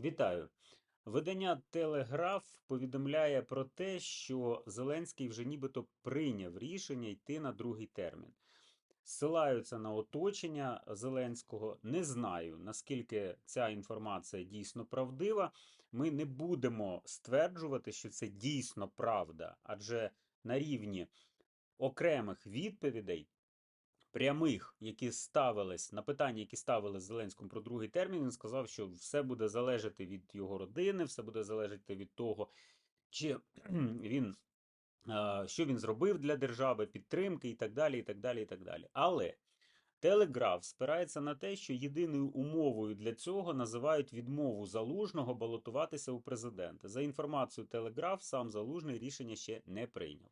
Вітаю. Видання Телеграф повідомляє про те, що Зеленський вже нібито прийняв рішення йти на другий термін. Ссилаються на оточення Зеленського. Не знаю, наскільки ця інформація дійсно правдива. Ми не будемо стверджувати, що це дійсно правда, адже на рівні окремих відповідей прямих, які ставились на питання, які ставили Зеленському про другий термін, він сказав, що все буде залежати від його родини, все буде залежати від того, чи він що він зробив для держави, підтримки і так далі. і так далі, і так далі. Але Телеграф спирається на те, що єдиною умовою для цього називають відмову залужного балотуватися у президенти. За інформацією Телеграф, сам залужний рішення ще не прийняв.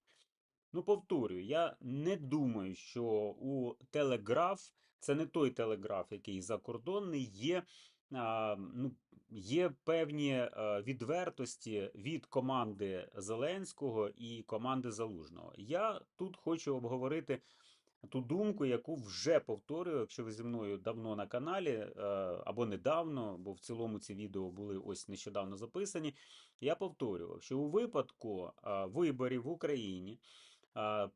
Ну, повторюю, я не думаю, що у Телеграф, це не той телеграф, який закордонний, є, а, ну, є певні е, відвертості від команди Зеленського і команди Залужного. Я тут хочу обговорити ту думку, яку вже повторюю, якщо ви зі мною давно на каналі, е, або недавно, бо в цілому ці відео були ось нещодавно записані. Я повторював, що у випадку е, виборів в Україні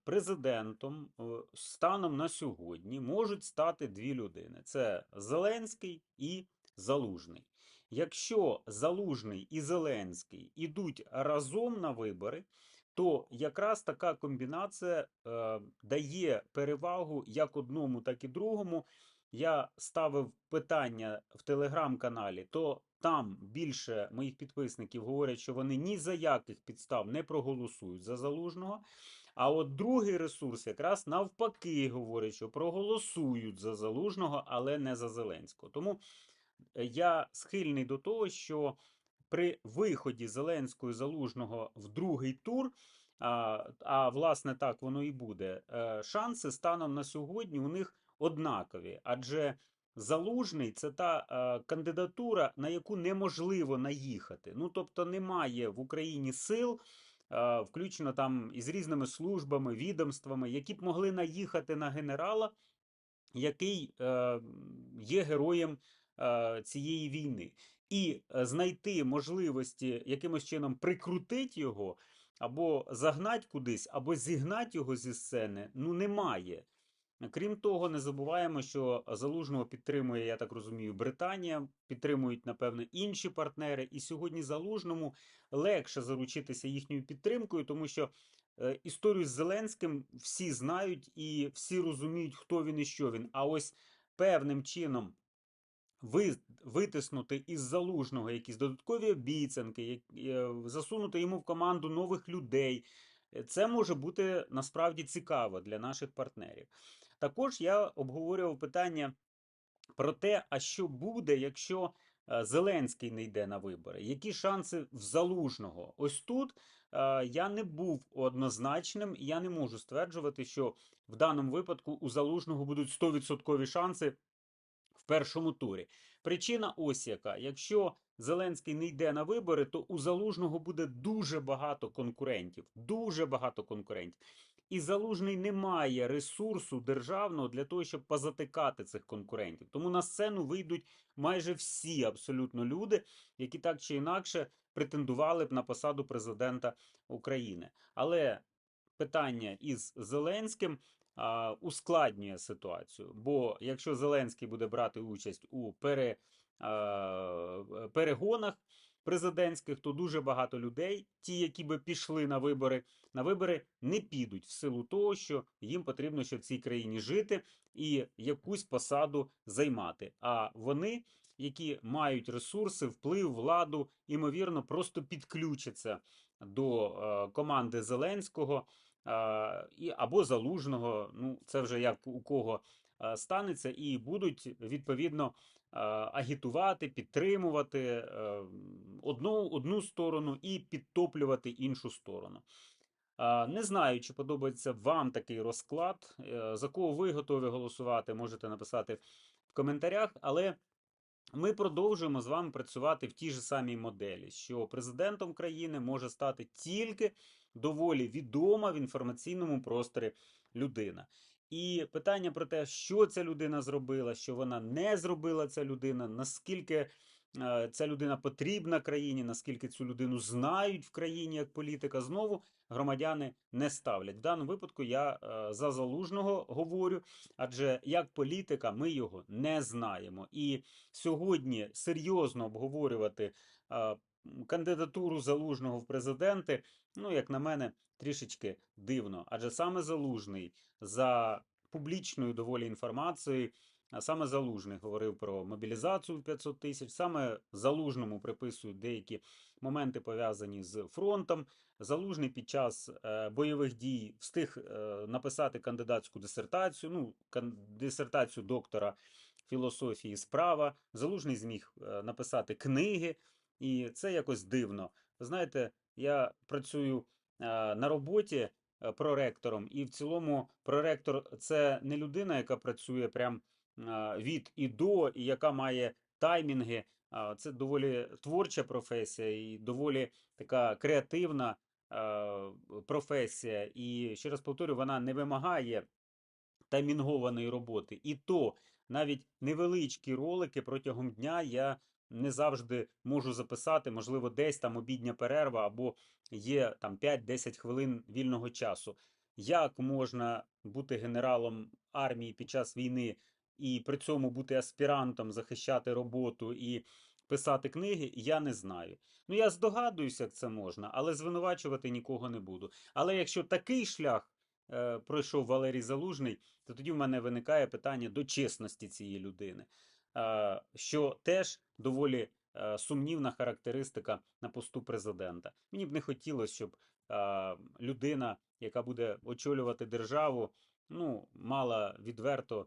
президентом е, станом на сьогодні можуть стати дві людини: це Зеленський і Залужний. Якщо Залужний і Зеленський ідуть разом на вибори, то якраз така комбінація е, дає перевагу як одному, так і другому. Я ставив питання в телеграм-каналі, то там більше моїх підписників говорять, що вони ні за яких підстав не проголосують за залужного. А от другий ресурс якраз навпаки говорить, що проголосують за залужного, але не за Зеленського. Тому е, я схильний до того, що при виході Зеленського і Залужного в другий тур, а, а власне так воно і буде, е, шанси станом на сьогодні у них однакові, адже Залужний це та е, кандидатура, на яку неможливо наїхати. Ну тобто немає в Україні сил. Е, Включно там із різними службами, відомствами, які б могли наїхати на генерала, який е, є героєм е, цієї війни, і знайти можливості якимось чином прикрутити його, або загнати кудись, або зігнати його зі сцени, ну немає. Крім того, не забуваємо, що залужного підтримує, я так розумію, Британія, підтримують, напевно, інші партнери. І сьогодні залужному легше заручитися їхньою підтримкою, тому що е, історію з Зеленським всі знають і всі розуміють, хто він і що він. А ось певним чином ви, витиснути із залужного якісь додаткові обіцянки, як- е, засунути йому в команду нових людей. Е, Це може бути насправді цікаво для наших партнерів. Також я обговорював питання про те, а що буде, якщо е, Зеленський не йде на вибори? Які шанси в залужного? Ось тут е, я не був однозначним, і я не можу стверджувати, що в даному випадку у залужного будуть 100% шанси в першому турі. Причина ось яка: якщо Зеленський не йде на вибори, то у залужного буде дуже багато конкурентів. Дуже багато конкурентів. І залужний не має ресурсу державного для того, щоб позатикати цих конкурентів. Тому на сцену вийдуть майже всі абсолютно люди, які так чи інакше претендували б на посаду президента України. Але питання із Зеленським ускладнює ситуацію. Бо якщо Зеленський буде брати участь у пере, перегонах президентських, то дуже багато людей, ті, які би пішли на вибори, на вибори не підуть в силу того, що їм потрібно ще в цій країні жити і якусь посаду займати. А вони, які мають ресурси, вплив, владу, ймовірно, просто підключаться до е, команди Зеленського і, або залужного, ну це вже як у кого станеться, і будуть відповідно агітувати, підтримувати е, одну, одну сторону і підтоплювати іншу сторону. Не знаю, чи подобається вам такий розклад. Е, За кого ви готові голосувати, можете написати в коментарях, але. Ми продовжуємо з вами працювати в тій же самій моделі, що президентом країни може стати тільки доволі відома в інформаційному просторі людина. І питання про те, що ця людина зробила, що вона не зробила ця людина, наскільки ця людина потрібна країні, наскільки цю людину знають в країні як політика, знову громадяни не ставлять. В даному випадку я е, за залужного говорю, адже як політика ми його не знаємо. І сьогодні серйозно обговорювати е, кандидатуру залужного в президенти, ну, як на мене, трішечки дивно. Адже саме залужний за публічною доволі інформацією. А саме Залужний говорив про мобілізацію в 500 тисяч. Саме Залужному приписують деякі моменти пов'язані з фронтом. Залужний під час е, бойових дій встиг е, написати кандидатську дисертацію, ну, дисертацію доктора філософії справа. Залужний зміг е, написати книги, і це якось дивно. Знаєте, я працюю на роботі проректором, і в цілому проректор це не людина, яка працює прям від і до, і яка має таймінги. Це доволі творча професія і доволі така креативна професія. І ще раз повторю, вона не вимагає таймінгованої роботи. І то навіть невеличкі ролики протягом дня я не завжди можу записати, можливо, десь там обідня перерва або є там 5-10 хвилин вільного часу. Як можна бути генералом армії під час війни і при цьому бути аспірантом, захищати роботу і писати книги, я не знаю. Ну, я здогадуюся, як це можна, але звинувачувати нікого не буду. Але якщо такий шлях е, пройшов Валерій Залужний, то тоді в мене виникає питання до чесності цієї людини, е, що теж доволі е, сумнівна характеристика на посту президента. Мені б не хотілося, щоб е, людина, яка буде очолювати державу, ну, мала відверто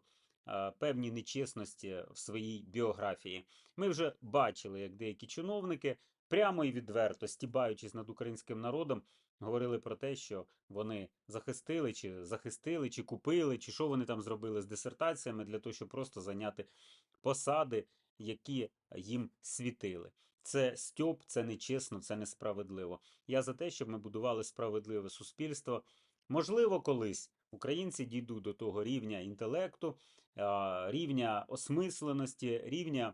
певні нечесності в своїй біографії. Ми вже бачили, як деякі чиновники прямо і відверто, стібаючись над українським народом, говорили про те, що вони захистили, чи захистили, чи купили, чи що вони там зробили з дисертаціями для того, щоб просто зайняти посади, які їм світили. Це стьоп, це нечесно, це несправедливо. Я за те, щоб ми будували справедливе суспільство. Можливо, колись українці дійдуть до того рівня інтелекту, рівня осмисленості, рівня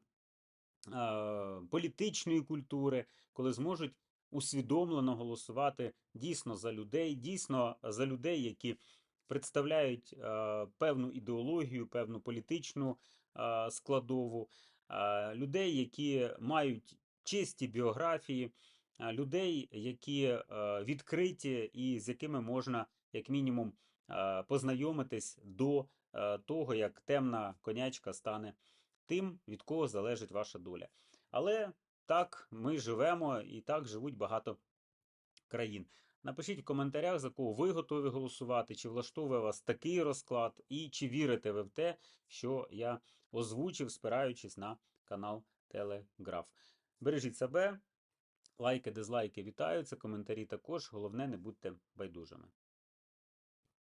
політичної культури, коли зможуть усвідомлено голосувати дійсно за людей, дійсно за людей, які представляють певну ідеологію, певну політичну складову, людей, які мають чисті біографії, людей, які відкриті і з якими можна, як мінімум, познайомитись до того, як темна конячка стане тим, від кого залежить ваша доля. Але так ми живемо і так живуть багато країн. Напишіть в коментарях, за кого ви готові голосувати, чи влаштовує вас такий розклад, і чи вірите ви в те, що я озвучив, спираючись на канал Телеграф. Бережіть себе, лайки, дизлайки вітаються, коментарі також. Головне, не будьте байдужими.